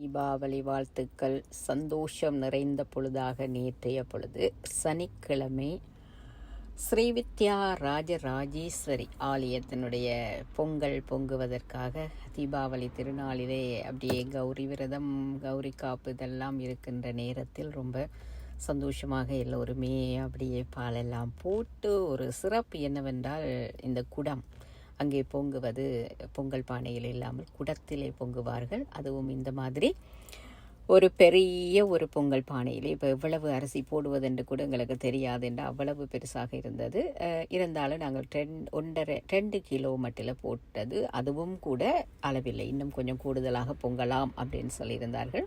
தீபாவளி வாழ்த்துக்கள். சந்தோஷம் நிறைந்த பொழுதாக நேற்றைய பொழுது சனிக்கிழமை ஸ்ரீவித்யா ராஜராஜேஸ்வரி ஆலயத்தினுடைய பொங்கல் பொங்குவதற்காக தீபாவளி திருநாளிலே அப்படியே கௌரி விரதம் கௌரி காப்பு இதெல்லாம் இருக்கின்ற நேரத்தில் ரொம்ப சந்தோஷமாக எல்லோருமே அப்படியே பாலெல்லாம் போட்டு ஒரு சிறப்பு என்னவென்றால் இந்த குடம். அங்கே பொங்குவது பொங்கல் பானையில் இல்லாமல் குடத்திலே பொங்குவார்கள். அதுவும் இந்த மாதிரி. ஒரு பெரிய ஒரு பொங்கல் பானையில் இப்போ எவ்வளவு அரிசி போடுவது என்று கூட எங்களுக்கு தெரியாது என்று அவ்வளவு பெருசாக இருந்தது. இருந்தாலும் நாங்கள் ரெண் ஒன்றரை ரெண்டு கிலோ மட்டில் போட்டது. அதுவும் கூட அளவில்லை. இன்னும் கொஞ்சம் கூடுதலாக பொங்கலாம் அப்படின்னு சொல்லியிருந்தார்கள்.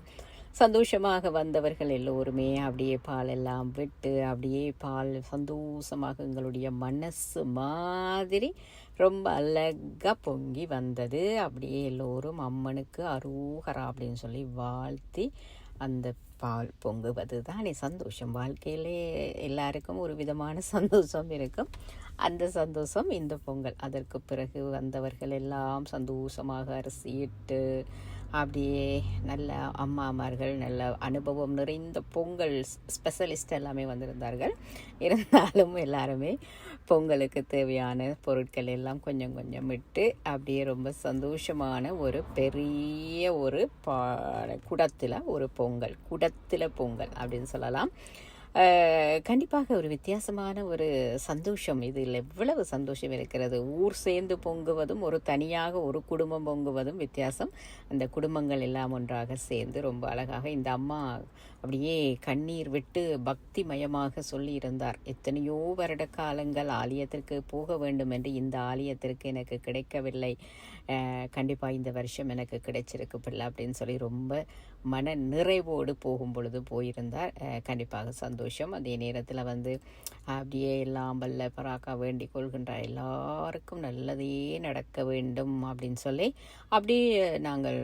சந்தோஷமாக வந்தவர்கள் எல்லோருமே அப்படியே பால் எல்லாம் விட்டு அப்படியே பால் சந்தோஷமாக எங்களுடைய மனசு மாதிரி ரொம்ப அழகாக பொங்கி வந்தது. அப்படியே எல்லோரும் அம்மனுக்கு அரூகரா அப்படின்னு சொல்லி வாழ்த்தி அந்த பால் பொங்குவது தானே சந்தோஷம். வாழ்க்கையிலே எல்லாருக்கும் ஒரு விதமான சந்தோஷம் இருக்கும். அந்த சந்தோஷம் இந்த பொங்கல். அதற்கு பிறகு வந்தவர்கள் எல்லாம் சந்தோஷமாக அரிசியிட்டு அப்படியே நல்ல அம்மாமார்கள் நல்ல அனுபவம் நிறைந்த பொங்கல் ஸ்பெஷலிஸ்ட் எல்லாமே வந்திருந்தார்கள். இருந்தாலும் எல்லாருமே பொங்கலுக்கு தேவையான பொருட்கள் எல்லாம் கொஞ்சம் கொஞ்சம் விட்டு அப்படியே ரொம்ப சந்தோஷமான ஒரு பெரிய ஒரு பா குடத்தில் ஒரு பொங்கல் குடத்தில் பொங்கல் அப்படின்னு சொல்லலாம். கண்டிப்பாக ஒரு வித்தியாசமான ஒரு சந்தோஷம். இதில் எவ்வளவு சந்தோஷம் இருக்கிறது? ஊர் சேர்ந்து பொங்குவதும் ஒரு தனியாக ஒரு குடும்பம் பொங்குவதும் வித்தியாசம். அந்த குடும்பங்கள் எல்லாம் ஒன்றாக சேர்ந்து ரொம்ப அழகாக இந்த அம்மா அப்படியே கண்ணீர் விட்டு பக்தி மயமாக சொல்லியிருந்தார். எத்தனையோ வருட காலங்கள் ஆலயத்திற்கு போக வேண்டும் என்று இந்த ஆலயத்திற்கு எனக்கு கிடைக்கவில்லை. கண்டிப்பாக இந்த வருஷம் எனக்கு கிடைச்சிருக்கு பிள்ளை அப்படின்னு சொல்லி ரொம்ப மன நிறைவோடு போகும் பொழுது போயிருந்தார். கண்டிப்பாக சந்தோஷம். சந்தோஷம். அதே நேரத்தில் வந்து அப்படியே எல்லாம் வல்ல பராக்கா வேண்டிக் கொள்கின்ற எல்லாருக்கும் நல்லதே நடக்க வேண்டும் அப்படின்னு சொல்லி அப்படியே நாங்கள்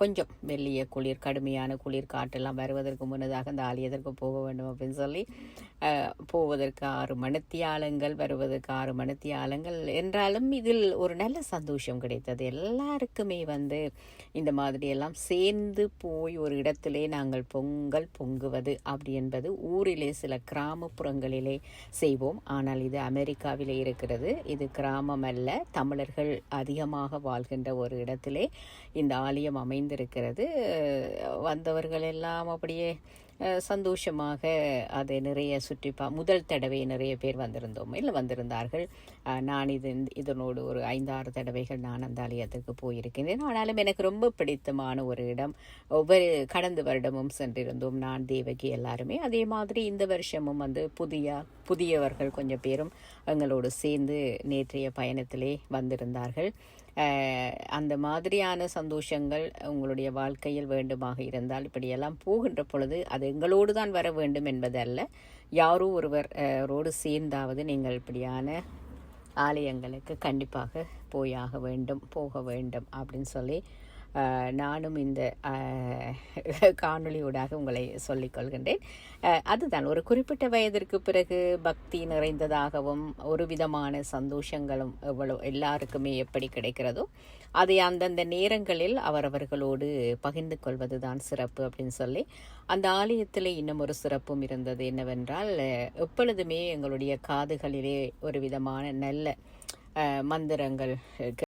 கொஞ்சம் வெள்ளிய குளிர் கடுமையான குளிர் காட்டெல்லாம் வருவதற்கு முன்னதாக அந்த ஆலயத்திற்கு போக வேண்டும் அப்படின்னு சொல்லி போவதற்கு ஆறு மணித்தியாலங்கள் வருவதற்கு ஆறு மணித்தியாலங்கள் என்றாலும் இதில் ஒரு நல்ல சந்தோஷம் கிடைத்தது. எல்லாருக்குமே வந்து இந்த மாதிரி எல்லாம் சேர்ந்து போய் ஒரு இடத்திலே நாங்கள் பொங்கல் பொங்குவது அப்படி என்பது ஊரிலே சில கிராமப்புறங்களிலே செய்வோம். ஆனால் இது அமெரிக்காவிலே இருக்கிறது. இது கிராமம் அல்ல தமிழர்கள் அதிகமாக வாழ்கின்ற ஒரு இடத்திலே இந்த ஆலயம் அமைந்திருக்கிறது. வந்தவர்கள் எல்லாம் அப்படியே சந்தோஷமாக அதை நிறைய சுற்றி பா முதல் தடவை நிறைய பேர் வந்திருந்தோம். இல்லை வந்திருந்தார்கள். நான் இது இதனோடு ஒரு ஐந்தாறு தடவைகள் நான் அந்த ஆலயத்துக்கு போயிருக்கிறேன் ஆனாலும் எனக்கு ரொம்ப பிடித்தமான ஒரு இடம். ஒவ்வொரு கடந்த வருடமும் சென்றிருந்தோம். நான் தேவகி எல்லாருமே. அதே மாதிரி இந்த வருஷமும் வந்து புதிய புதியவர்கள் கொஞ்சம் பேரும் எங்களோடு சேர்ந்து நேற்றைய பயணத்திலே வந்திருந்தார்கள். அந்த மாதிரியான சந்தோஷங்கள் உங்களுடைய வாழ்க்கையில் வேண்டுமாக இருந்தால் இப்படியெல்லாம் போகின்ற பொழுது அது எங்களோடு தான் வர வேண்டும் என்பதல்ல. யாரோ ஒருவர் ரோடு சேர்ந்தாவது நீங்கள் இப்படியான ஆலயங்களுக்கு கண்டிப்பாக போயாக வேண்டும் போக வேண்டும் அப்படின்னு சொல்லி நானும் இந்த காணொளியூடாக உங்களை சொல்லிக் கொள்கின்றேன். அதுதான் ஒரு குறிப்பிட்ட வயதிற்கு பிறகு பக்தி நிறைந்ததாகவும் ஒரு விதமான சந்தோஷங்களும் எவ்வளவு எல்லாருக்குமே எப்படி கிடைக்கிறதோ அதை அந்தந்த நேரங்களில் அவரவர்களோடு பகிர்ந்து கொள்வது தான் சிறப்பு அப்படின்னு சொல்லி அந்த ஆலயத்தில் இன்னும் ஒரு சிறப்பும் இருந்தது என்னவென்றால் எப்பொழுதுமே எங்களுடைய காதுகளிலே ஒரு விதமான நல்ல மந்திரங்கள்